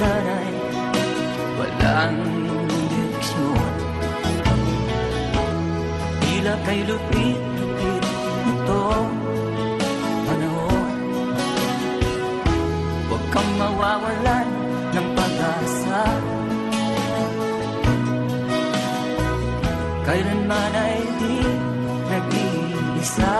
sana'y walang direksyon Tila kay lupit-lupit ito panahon. Huwag kang mawawalan ng pag-asa. Kailanman ay di nag-iisa.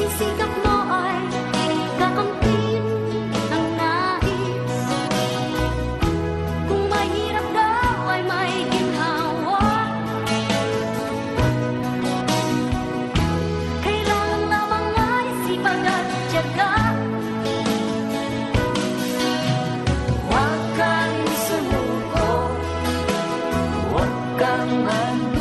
pagsisikap mo ay kakamtin ang nais. Kung mahirap daw ay may ginhawa. Kailangan lamang ay sipag at tiyaga. Huwag kang sumuko, huwag kang mag